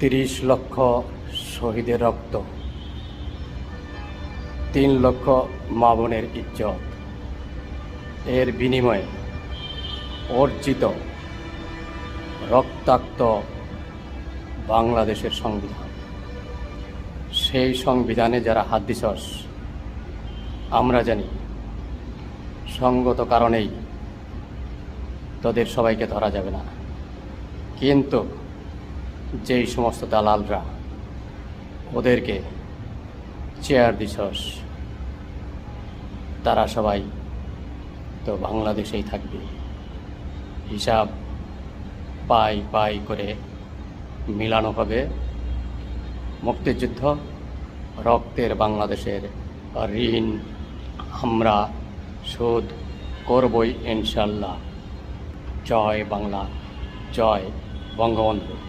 তিরিশ লক্ষ শহীদের রক্ত। তিন লক্ষ মা বোনের ইজ্জত। এর বিনিময়ে অর্জিত রক্তাক্ত বাংলাদেশের সংবিধান। সেই সংবিধানে যারা হাত দিছস আমরা জানি, সঙ্গত কারণেই তোদের সবাইকে ধরা যাবে না। কিন্তু যেই সমস্ত দালালরা ওদেরকে চেয়ার দিছস, তারা সবাই তো বাংলাদেশেই থাকবে। হিসাব পাই পাই করে মিলানো হবে মুক্তিযুদ্ধ, রক্তের বাংলাদেশের ঋণ আমরা শোধ করবই ইনশাল্লাহ। জয় বাংলা, জয় বঙ্গবন্ধু।